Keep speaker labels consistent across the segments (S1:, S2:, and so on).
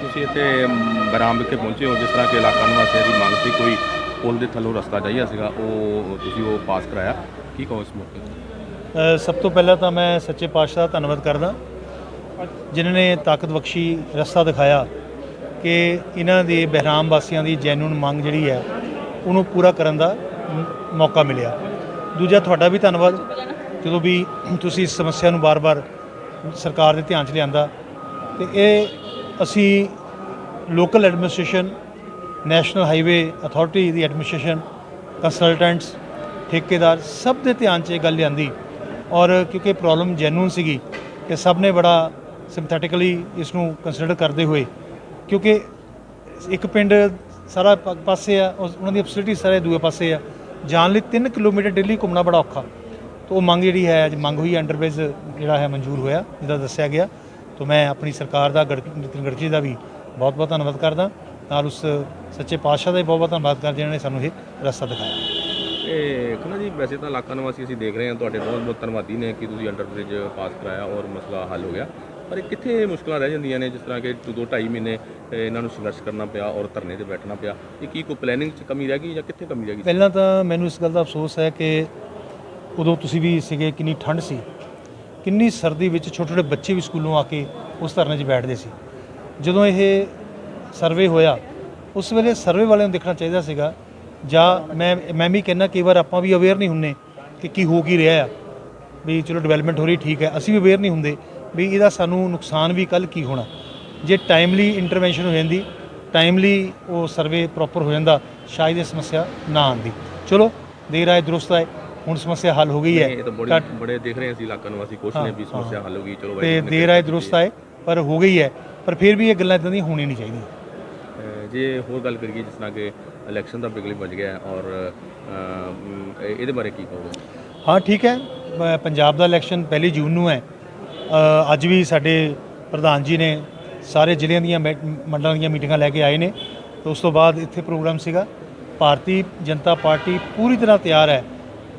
S1: ਤੁਸੀਂ ਇੱਥੇ ਬਰਾਮ ਵਿਖੇ ਪਹੁੰਚੇ ਹੋ, ਜਿਸ ਤਰ੍ਹਾਂ ਕਿ ਇਲਾਕਾ ਨਿਵਾਸੀਆਂ ਦੀ ਮੰਗ ਸੀ, ਕੋਈ ਪੁਲ ਦੇ ਥੱਲੋਂ ਰਸਤਾ ਚਾਹੀਦਾ ਸੀਗਾ, ਉਹ ਤੁਸੀਂ ਉਹ ਪਾਸ ਕਰਾਇਆ। ਕੀ ਕਹੋ ਇਸ ਮੌਕੇ
S2: ਸਭ ਤੋਂ ਪਹਿਲਾਂ ਤਾਂ ਮੈਂ ਸੱਚੇ ਪਾਤਸ਼ਾਹ ਦਾ ਧੰਨਵਾਦ ਕਰਦਾ, ਜਿਨ੍ਹਾਂ ਨੇ ਤਾਕਤ ਬਖਸ਼ੀ ਰਸਤਾ ਦਿਖਾਇਆ ਕਿ ਇਹਨਾਂ ਦੇ ਬਹਿਰਾਮ ਵਾਸੀਆਂ ਦੀ ਜੈਨੂਨ ਮੰਗ ਜਿਹੜੀ ਹੈ, ਉਹਨੂੰ ਪੂਰਾ ਕਰਨ ਦਾ ਮੌਕਾ ਮਿਲਿਆ। ਦੂਜਾ ਤੁਹਾਡਾ ਵੀ ਧੰਨਵਾਦ, ਜਦੋਂ ਵੀ ਤੁਸੀਂ ਇਸ ਸਮੱਸਿਆ ਨੂੰ ਬਾਰ-ਬਾਰ ਸਰਕਾਰ ਦੇ ਧਿਆਨ 'ਚ ਲਿਆਂਦਾ, ਤੇ ਇਹ ਅਸੀਂ local administration national highway authority ਦੀ ਐਡਮਿਨਿਸਟ੍ਰੇਸ਼ਨ ਕੰਸਲਟੈਂਟਸ ਠੇਕੇਦਾਰ ਸਭ ਦੇ ਧਿਆਨ 'ਚ ਇਹ ਗੱਲ ਲਿਆਂਦੀ। ਔਰ ਕਿਉਂਕਿ ਪ੍ਰੋਬਲਮ ਜੈਨੂਨ ਸੀਗੀ ਕਿ ਸਭ ਨੇ ਬੜਾ ਸਿੰਪਥੈਟਿਕਲੀ ਇਸ ਨੂੰ ਕੰਸੀਡਰ ਕਰਦੇ ਹੋਏ, ਕਿਉਂਕਿ ਇੱਕ ਪਿੰਡ ਸਾਰਾ ਪਾਸੇ ਆ, ਉਸ- ਉਹਨਾਂ ਦੀ ਫੈਸਿਲਿਟੀ ਸਾਰੇ ਦੂਏ ਪਾਸੇ ਆ, ਜਾਣ ਲਈ 3 ਕਿਲੋਮੀਟਰ ਡੇਲੀ ਘੁੰਮਣਾ ਬੜਾ ਔਖਾ। ਤਾਂ ਉਹ ਮੰਗ ਜਿਹੜੀ ਹੈ, ਅੱਜ ਮੰਗ ਹੋਈ ਅੰਡਰਬ੍ਰਿਜ ਜਿਹੜਾ ਹੈ, ਮਨਜ਼ੂਰ ਹੋਇਆ, ਜਿਹਦਾ ਦੱਸਿਆ ਗਿਆ। ਤਾਂ ਮੈਂ ਆਪਣੀ ਸਰਕਾਰ ਦਾ ਨਿਤਿਨ ਗਡਕਰੀ ਦਾ ਵੀ ਬਹੁਤ ਬਹੁਤ ਧੰਨਵਾਦ ਕਰਦਾ। ਨਾਲ ਉਸ ਸੱਚੇ ਪਾਤਸ਼ਾਹ ਦਾ ਵੀ ਬਹੁਤ ਬਹੁਤ ਧੰਨਵਾਦ ਕਰਦਾ ਜਿਨ੍ਹਾਂ ਨੇ ਸਾਨੂੰ ਇਹ ਰਸਤਾ ਦਿਖਾਇਆ।
S1: ਇਹ ਖਨਾ ਜੀ ਵੈਸੇ ਤਾਂ ਇਲਾਕਾ ਨਿਵਾਸੀ ਅਸੀਂ ਦੇਖ ਰਹੇ ਹਾਂ ਤੁਹਾਡੇ ਬਹੁਤ ਬਹੁਤ ਧੰਨਵਾਦੀ ਨੇ ਕਿ ਤੁਸੀਂ ਅੰਡਰ ਬ੍ਰਿਜ ਪਾਸ ਕਰਾਇਆ ਔਰ ਮਸਲਾ ਹੱਲ ਹੋ ਗਿਆ। ਪਰ ਇਹ ਕਿੱਥੇ ਮੁਸ਼ਕਲਾਂ ਰਹਿ ਜਾਂਦੀਆਂ ਨੇ ਜਿਸ ਤਰ੍ਹਾਂ ਕਿ ਦੋ ਦੋ ਢਾਈ ਮਹੀਨੇ ਇਹ ਇਹਨਾਂ ਨੂੰ ਸੰਘਰਸ਼ ਕਰਨਾ ਪਿਆ ਔਰ ਧਰਨੇ ਤੇ ਬੈਠਣਾ ਪਿਆ। ਇਹ ਕੀ ਕੋਈ ਪਲੈਨਿੰਗ 'ਚ ਕਮੀ ਰਹਿ ਗਈ ਜਾਂ ਕਿੱਥੇ ਕਮੀ ਰਹਿ ਗਈ?
S2: ਪਹਿਲਾਂ ਤਾਂ ਮੈਨੂੰ ਇਸ ਗੱਲ ਦਾ ਅਫਸੋਸ ਹੈ ਕਿ ਉਦੋਂ ਤੁਸੀਂ ਵੀ ਸੀਗੇ ਕਿੰਨੀ ਠੰਡ ਸੀ। ਕਿੰਨੀ ਸਰਦੀ ਵਿੱਚ ਛੋਟੇ ਛੋਟੇ ਬੱਚੇ ਵੀ ਸਕੂਲੋਂ ਆ ਕੇ ਉਸ ਧਰਨੇ 'ਚ ਬੈਠਦੇ ਸੀ। ਜਦੋਂ ਇਹ ਸਰਵੇ ਹੋਇਆ, ਉਸ ਵੇਲੇ ਸਰਵੇ ਵਾਲਿਆਂ ਨੂੰ ਦੇਖਣਾ ਚਾਹੀਦਾ ਸੀਗਾ, ਜਾਂ ਮੈਂ ਮੈਂ ਵੀ ਕਹਿੰਦਾ ਕਈ ਵਾਰ ਆਪਾਂ ਵੀ ਅਵੇਅਰ ਨਹੀਂ ਹੁੰਨੇ ਕਿ ਕੀ ਹੋ ਕੀ ਰਿਹਾ ਆ, ਵੀ ਚਲੋ ਡਿਵੈਲਪਮੈਂਟ ਹੋ ਰਹੀ, ਠੀਕ ਹੈ, ਅਸੀਂ ਵੀ ਅਵੇਅਰ ਨਹੀਂ ਹੁੰਦੇ ਵੀ ਇਹਦਾ ਸਾਨੂੰ ਨੁਕਸਾਨ ਵੀ ਕੱਲ ਕੀ ਹੋਣਾ। ਜੇ ਟਾਈਮਲੀ ਇੰਟਰਵੈਂਸ਼ਨ ਹੋ ਜਾਂਦੀ ਟਾਈਮਲੀ ਉਹ ਸਰਵੇ ਪ੍ਰੋਪਰ ਹੋ ਜਾਂਦਾ, ਸ਼ਾਇਦ ਇਹ ਸਮੱਸਿਆ ਨਾ ਆਉਂਦੀ। ਚਲੋ, ਦੇਰ ਆਏ, ਦਰੁਸਤ ਆਏ ਹੁਣ ਸਮੱਸਿਆ ਹੱਲ ਹੋ ਗਈ ਹੈ।
S1: ਇਹ ਤਾਂ ਬੜੀ
S2: ਘੱਟ-
S1: ਬੜੇ ਦੇਖ ਰਹੇ ਹਾਂ ਅਸੀਂ ਇਲਾਕਾ ਨਿਵਾਸੀ ਖੁਸ਼ ਨੇ ਵੀ ਸਮੱਸਿਆ ਹੱਲ ਹੋ ਗਈ ਚਲੋ
S2: ਤੇ
S1: ਵਾਹਿਗੁਰੂ ਨੇ
S2: ਦੇਰ ਆਏ ਦਰੁਸਤ ਆਏ ਪਰ ਹੋ ਗਈ ਹੈ। ਪਰ ਫਿਰ ਵੀ ਇਹ ਗੱਲਾਂ ਇਦਾਂ ਦੀਆਂ ਹੋਣੀ ਨਹੀਂ ਚਾਹੀਦੀਆਂ।
S1: ਅਹ ਜੇ ਹੋਰ ਗੱਲ ਕਰੀਏ ਜਿਸ ਤਰ੍ਹਾਂ ਕਿ ਇਲੈਕਸ਼ਨ ਦਾ ਬਿਗਲੀ ਵੱਜ ਗਿਆ ਹੈ ਔਰ ਅਹ, ਇਹ- ਇਹਦੇ ਬਾਰੇ ਕੀ ਕਹੋਗੇ?
S2: ਹਾਂ ਠੀਕ ਹੈ। ਪ- ਪੰਜਾਬ ਦਾ ਇਲੈਕਸ਼ਨ ਪਹਿਲੀ ਜੂਨ ਨੂੰ ਹੈ। ਅ, ਅੱਜ ਵੀ ਸਾਡੇ ਪ੍ਰਧਾਨ ਜੀ ਨੇ ਸਾਰੇ ਜ਼ਿਲ੍ਹਿਆਂ ਦੀਆਂ ਮੈ- ਮੰਡਲਾਂ ਦੀਆਂ ਮੀਟਿੰਗਾਂ ਲੈ ਕੇ ਆਏ ਨੇ। ਤੇ ਉਸ ਤੋਂ ਬਾਅਦ ਇੱਥੇ ਪ੍ਰੋਗਰਾਮ ਸੀਗਾ। ਭਾਰਤੀ ਜਨਤਾ ਪਾਰਟੀ ਪੂਰੀ ਤਰ੍ਹਾਂ ਤਿਆਰ ਹੈ।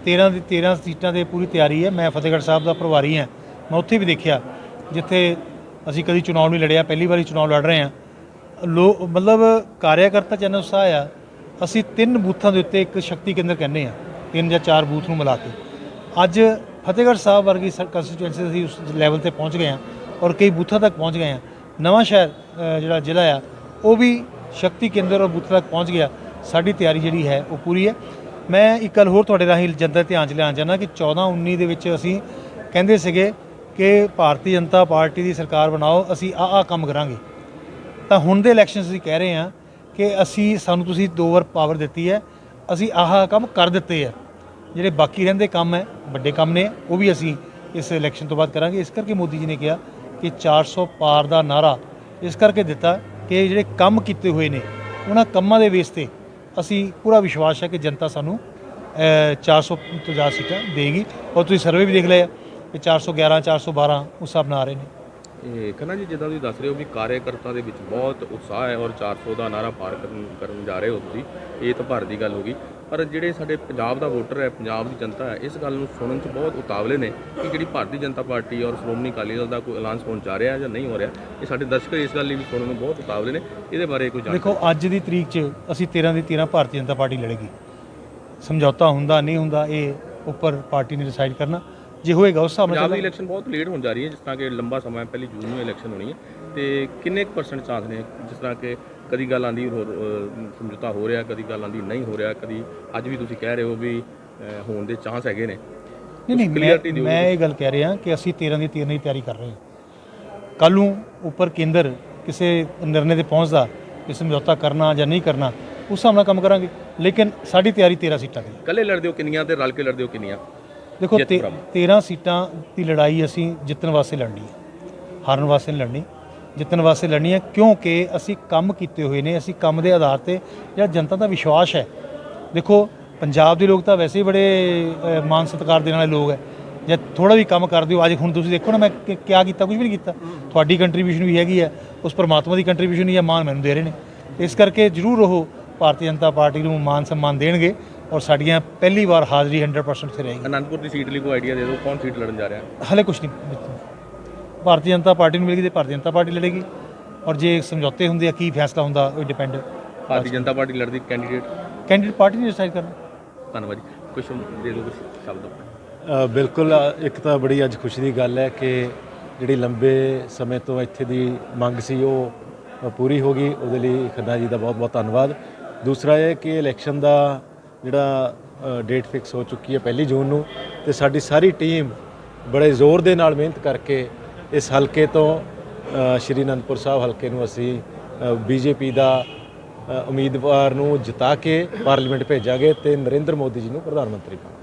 S2: 13 ਦੀ 13 ਸੀਟਾਂ ਦੇ ਪੂਰੀ ਤਿਆਰੀ ਹੈ। ਮੈਂ ਫਤਿਹਗੜ੍ਹ ਸਾਹਿਬ ਦਾ ਪ੍ਰਭਾਰੀ ਹਾਂ। ਮੈਂ ਉੱਥੇ ਵੀ ਦੇਖਿਆ, ਜਿੱਥੇ ਅਸੀਂ ਕਦੀ ਚੁਣਾਵ ਨਹੀਂ ਲੜਿਆ, ਪਹਿਲੀ ਵਾਰੀ ਚੁਣਾਵ ਲੜ ਰਹੇ ਹਾਂ। ਲੋ, ਮਤਲਬ ਕਾਰਿਆਕਰਤਾ ਚ ਇੰਨਾ ਆ। ਅਸੀਂ ਤਿੰਨ ਬੂਥਾਂ ਦੇ ਉੱਤੇ ਇੱਕ ਸ਼ਕਤੀ ਕੇਂਦਰ ਕਹਿੰਦੇ ਆ ਤਿੰਨ ਜਾਂ ਚਾਰ ਬੂਥ ਨੂੰ ਮਿਲਾ ਕੇ। ਅੱਜ ਫਤਿਹਗੜ੍ਹ ਸਾਹਿਬ ਵਰਗੀ ਕੰਸਟੀਚੁਐਂਸੀ ਅਸੀਂ ਉਸ ਲੈਵਲ ਤੇ ਪਹੁੰਚ ਗਏ ਆ ਔਰ ਕਈ ਬੂਥਾਂ ਤੱਕ ਪਹੁੰਚ ਗਏ ਆ ਨਵਾਂ ਸ਼ਹਿਰ ਜਿਹੜਾ ਜ਼ਿਲ੍ਹਾ ਆ, ਉਹ ਵੀ ਸ਼ਕਤੀ ਕੇਂਦਰ ਔਰ ਬੂਥ ਤੱਕ ਪਹੁੰਚ ਗਿਆ। ਸਾਡੀ ਤਿਆਰੀ ਜਿਹੜੀ ਹੈ, ਉਹ ਪੂਰੀ ਹੈ। ਮੈਂ ਇੱਕ ਗੱਲ ਹੋਰ ਤੁਹਾਡੇ ਰਾਹੀਂ ਜਨਤਾ ਧਿਆਨ ਚ ਲਿਆਉਣਾ ਚਾਹੁੰਦਾ ਕਿ 14 19 ਦੇ ਵਿੱਚ ਅਸੀਂ ਕਹਿੰਦੇ ਸੀਗੇ ਕਿ ਭਾਰਤੀ ਜਨਤਾ ਪਾਰਟੀ ਦੀ ਸਰਕਾਰ ਬਣਾਓ, ਅਸੀਂ ਆਹ ਆਹ ਕੰਮ ਕਰਾਂਗੇ। ਤਾਂ ਹੁਣ ਦੇ ਇਲੈਕਸ਼ਨਸ ਅਸੀਂ ਕਹਿ ਰਹੇ ਹਾਂ ਕਿ ਅਸੀਂ, ਸਾਨੂੰ ਤੁਸੀਂ ਦੋ ਵਾਰ ਪਾਵਰ ਦਿੱਤੀ ਹੈ, ਅਸੀਂ ਆਹ ਕੰਮ ਕਰ ਦਿੱਤੇ ਆ। ਜਿਹੜੇ ਬਾਕੀ ਰਹਿੰਦੇ ਕੰਮ ਹੈ, ਵੱਡੇ ਕੰਮ ਨੇ, ਉਹ ਵੀ ਅਸੀਂ ਇਸ ਇਲੈਕਸ਼ਨ ਤੋਂ ਬਾਅਦ ਕਰਾਂਗੇ। ਇਸ ਕਰਕੇ ਮੋਦੀ ਜੀ ਨੇ ਕਿਹਾ ਕਿ 400 ਪਾਰ ਦਾ ਨਾਰਾ ਇਸ ਕਰਕੇ ਦਿੱਤਾ ਕਿ ਜਿਹੜੇ ਕੰਮ ਕੀਤੇ ਹੋਏ ਨੇ, ਉਹਨਾਂ ਕੰਮਾਂ ਦੇ ਬੇਸ ਤੇ ਅਸੀਂ ਪੂਰਾ ਵਿਸ਼ਵਾਸ ਹੈ ਕਿ ਜਨਤਾ ਸਾਨੂੰ ਅ, 400 ਤੋਂ ਜ਼ਿਆਦਾ ਸੀਟਾਂ ਦੇਗੀ। ਔਰ ਤੁਸੀਂ ਸਰਵੇ ਵੀ ਦੇਖ ਲਿਆ ਕਿ 411 412 ਉਸ ਹਿਸਾਬ ਨਾਲ ਆ ਰਹੇ ਨੇ।
S1: ਇਹ ਕਹਿੰਦਾ ਜੀ, ਜਿੱਦਾਂ ਤੁਸੀਂ ਦੱਸ ਰਹੇ ਹੋ ਵੀ ਕਾਰਜਕਰਤਾ ਦੇ ਵਿੱਚ ਬਹੁਤ ਉਤਸ਼ਾਹ ਹੈ ਔਰ 400 ਦਾ ਨਾਰਾ ਪਾਰ ਕਰਨ ਕਰਨ ਜਾ ਰਹੇ ਹੋ ਤੁਸੀਂ, ਇਹ ਤਾਂ ਭਾਰਤ ਦੀ ਗੱਲ ਹੋ ਗਈ। ਪਰ ਜਿਹੜੇ ਸਾਡੇ ਪੰਜਾਬ ਦਾ ਵੋਟਰ ਹੈ, ਪੰਜਾਬ ਦੀ ਜਨਤਾ ਹੈ, ਇਸ ਗੱਲ ਨੂੰ ਸੁਣਨ 'ਚ ਬਹੁਤ ਉਤਾਵਲੇ ਨੇ ਕਿ ਜਿਹੜੀ ਭਾਰਤੀ ਜਨਤਾ ਪਾਰਟੀ ਔਰ ਸ਼੍ਰੋਮਣੀ ਅਕਾਲੀ ਦਲ ਦਾ ਕੋਈ ਐਲਾਨ ਹੋਣ ਜਾ ਰਿਹਾ ਜਾਂ ਨਹੀਂ ਹੋ ਰਿਹਾ, ਇਹ ਸਾਡੇ ਦਰਸ਼ਕ ਇਸ ਗੱਲ ਲਈ ਵੀ ਸੁਣਨ ਨੂੰ ਬਹੁਤ ਉਤਾਵਲੇ ਨੇ, ਇਹਦੇ ਬਾਰੇ ਕੋਈ ਜਾਣ
S2: ਦੇਖੋ, ਅੱਜ ਦੀ ਤਰੀਕ 'ਚ ਅਸੀਂ 13 ਦੀ 13 ਭਾਰਤੀ ਜਨਤਾ ਪਾਰਟੀ ਲੜੇਗੀ। ਸਮਝੌਤਾ ਹੁੰਦਾ, ਨਹੀਂ ਹੁੰਦਾ, ਇਹ ਉੱਪਰ ਪਾਰਟੀ ਨੇ ਡਿਸਾਈਡ ਕਰਨਾ। ਜੇ ਹੋਏਗਾ ਉਸ ਹਿਸਾਬ
S1: ਪੰਜਾਬ ਦੀ। ਇਲੈਕਸ਼ਨ ਬਹੁਤ ਲੇਟ ਹੋਣ ਜਾ ਰਹੀ ਹੈ ਜਿਸ ਤਰ੍ਹਾਂ ਕਿ ਲੰਬਾ ਸਮਾਂ ਹੈ ਪਹਿਲੀ ਜੂਨ ਨੂੰ ਇਲੈਕਸ਼ਨ ਹੋਣੀ ਹੈ। ਤੇ ਕਿੰਨੇ ਪਰਸੈਂਟ ਚਾਂਸ ਨੇ? ਜਿਸ ਤਰ੍ਹਾਂ ਕਿ ਕਦੀ ਗੱਲ ਆਂਦੀ ਸਮਝੌਤਾ ਹੋ ਰਿਹਾ ਕਦੀ ਗੱਲ ਆਂਦੀ ਨਹੀਂ ਹੋ ਰਿਹਾ ਕਦੀ ਅੱਜ ਵੀ ਤੁਸੀਂ ਕਹਿ ਰਹੇ ਹੋ ਵੀ ਅਹ, ਹੋਣ ਦੇ ਚਾਂਸ ਹੈਗੇ ਨੇ।
S2: ਨਹੀਂ ਨਹੀਂ
S1: clarity
S2: ਮੈਂ
S1: ਦਿਓ
S2: ਮੈਂ ਇਹ ਗੱਲ ਕਹਿ ਰਿਹਾ ਕਿ ਅਸੀਂ 13 ਦੀ 13 ਦੀ ਤਿਆਰੀ ਕਰ ਰਹੇ ਹਾਂ। ਕੱਲ ਨੂੰ ਉੱਪਰ ਕੇਂਦਰ ਕਿਸੇ ਨਿਰਣੇ ਤੇ ਪਹੁੰਚਦਾ ਕਿ ਸਮਝੌਤਾ ਕਰਨਾ ਜਾਂ ਨਹੀਂ ਕਰਨਾ ਉਸ ਹਿਸਾਬ ਨਾਲ ਕੰਮ ਕਰਾਂਗੇ। ਲੇਕਿਨ ਸਾਡੀ ਤਿਆਰੀ 13 ਸੀਟਾਂ ਦੀ ਹੈ।
S1: ਇਕੱਲੇ ਲੜਦੇ ਹੋ ਕਿੰਨੀਆਂ ਤੇ ਰਲ ਕੇ ਲੜਦੇ ਹੋ ਕਿੰਨੀਆਂ?
S2: ਦੇਖੋ
S1: ਜਿੱਤ
S2: ਤੇ-
S1: ਬਰਾਬਰ।
S2: 13 ਸੀਟਾਂ ਦੀ ਲੜਾਈ ਅਸੀਂ ਜਿੱਤਣ ਵਾਸਤੇ ਲੜਨੀ ਹੈ ਹਾਰਨ ਵਾਸਤੇ ਨਹੀਂ ਲੜਨੀ ਜਿੱਤਣ ਵਾਸਤੇ ਲੜਨੀ ਹੈ ਕਿਉਂਕਿ ਅਸੀਂ ਕੰਮ ਕੀਤੇ ਹੋਏ ਨੇ ਅਸੀਂ ਕੰਮ ਦੇ ਆਧਾਰ ਤੇ ਜਿਹੜਾ ਜਨਤਾ ਦਾ ਵਿਸ਼ਵਾਸ ਹੈ। ਦੇਖੋ ਪੰਜਾਬ ਦੇ ਲੋਕ ਤਾਂ ਵੈਸੇ ਹੀ ਬੜੇ ਅ, ਮਾਨ ਸਤਿਕਾਰ ਦੇਣ ਵਾਲੇ ਲੋਕ ਹੈ। ਜੇ ਥੋੜਾ ਵੀ ਕੰਮ ਕਰਦੇ ਹੋ ਅੱਜ ਹੁਣ ਤੁਸੀਂ ਦੇਖੋ ਨਾ ਮੈਂ ਕਿ- ਕਿਆ ਕੀਤਾ ਕੁਝ ਵੀ ਨਹੀਂ ਕੀਤਾ। ਤੁਹਾਡੀ ਕੰਟਰੀਬਿਊਸ਼ਨ ਵੀ ਹੈਗੀ ਹੈ ਉਸ ਪਰਮਾਤਮਾ ਦੀ ਕੰਟਰੀਬਿਊਸ਼ਨ ਹੀ ਹੈ ਮਾਨ ਮੈਨੂੰ ਦੇ ਰਹੇ ਨੇ। ਇਸ ਕਰਕੇ ਜ਼ਰੂਰ ਉਹ ਭਾਰਤੀ ਜਨਤਾ ਪਾਰਟੀ ਨੂੰ ਮਾਨ ਸਨਮਾਨ ਦੇਣਗੇ। ਔਰ ਸਾਡੀਆਂ ਪਹਿਲੀ ਵਾਰ ਹਾਜ਼ਰੀ 100% ਉੱਥੇ ਰਹੇਗੀ
S1: ਅਨੰਦਪੁਰ ਦੀ ਸੀਟ ਲਈ ਕੋਈ ਆਈਡੀਆ ਦੇ ਦਿਓ ਕੌਣ ਸੀਟ ਲੜਨ ਜਾ ਰਿਹਾ
S2: ਹਲੇ ਕੁਝ ਨਹੀਂ ਭਾਰਤੀ ਜਨਤਾ ਪਾਰਟੀ ਨੂੰ ਮਿਲੇਗੀ ਤੇ ਭਾਰਤੀ ਜਨਤਾ ਪਾਰਟੀ ਲੜੇਗੀ ਔਰ ਜੇ ਸਮਝੌਤੇ ਹੁੰਦੇ ਆ ਕੀ ਫੈਸਲਾ ਹੁੰਦਾ ਉਹ ਡਿਪੈਂਡ
S1: ਭਾਰਤੀ ਜਨਤਾ ਪਾਰਟੀ ਲੜਦੀ ਕੈਂਡੀਡੇਟ
S2: ਕੈਂਡੀਡੇਟ ਪਾਰਟੀ ਨੇ ਡਿਸਾਈਡ ਕਰਨਾ
S1: ਧੰਨਵਾਦ ਜੀ ਕੁਝ ਦੇ ਦਿਓ ਕੁਛ ਸ਼ਬਦ
S3: ਬਿਲਕੁਲ ਇੱਕ ਤਾਂ ਬੜੀ ਅੱਜ ਖੁਸ਼ੀ ਦੀ ਗੱਲ ਹੈ ਕਿ ਜਿਹੜੀ ਲੰਬੇ ਸਮੇਂ ਤੋਂ ਇੱਥੇ ਦੀ ਮੰਗ ਸੀ ਉਹ ਪੂਰੀ ਹੋ ਗਈ ਉਹਦੇ ਲਈ ਖੰਨਾ ਜੀ ਦਾ ਬਹੁਤ ਬਹੁਤ ਧੰਨਵਾਦ ਦੂਸਰਾ ਇਹ ਕਿ ਇਲੈਕਸ਼ਨ ਦਾ ਜਿਹੜਾ ਡੇਟ ਫਿਕਸ ਹੋ ਚੁੱਕੀ ਹੈ ਪਹਿਲੀ ਜੂਨ ਨੂੰ ਤੇ ਸਾਡੀ ਸਾਰੀ ਟੀਮ ਬੜੇ ਜ਼ੋਰ ਦੇ ਨਾਲ ਮਿਹਨਤ ਕਰਕੇ ਇਸ ਹਲਕੇ ਤੋਂ ਸ਼੍ਰੀ ਅਨੰਦਪੁਰ ਸਾਹਿਬ ਹਲਕੇ ਨੂੰ ਅਸੀਂ ਬੀਜੇਪੀ ਦਾ ਉਮੀਦਵਾਰ ਨੂੰ ਜਿਤਾ ਕੇ ਪਾਰਲੀਮੈਂਟ ਭੇਜਾਂਗੇ ਤੇ ਨਰਿੰਦਰ ਮੋਦੀ ਜੀ ਨੂੰ ਪ੍ਰਧਾਨ ਮੰਤਰੀ ਬਣਾਵਾਂਗੇ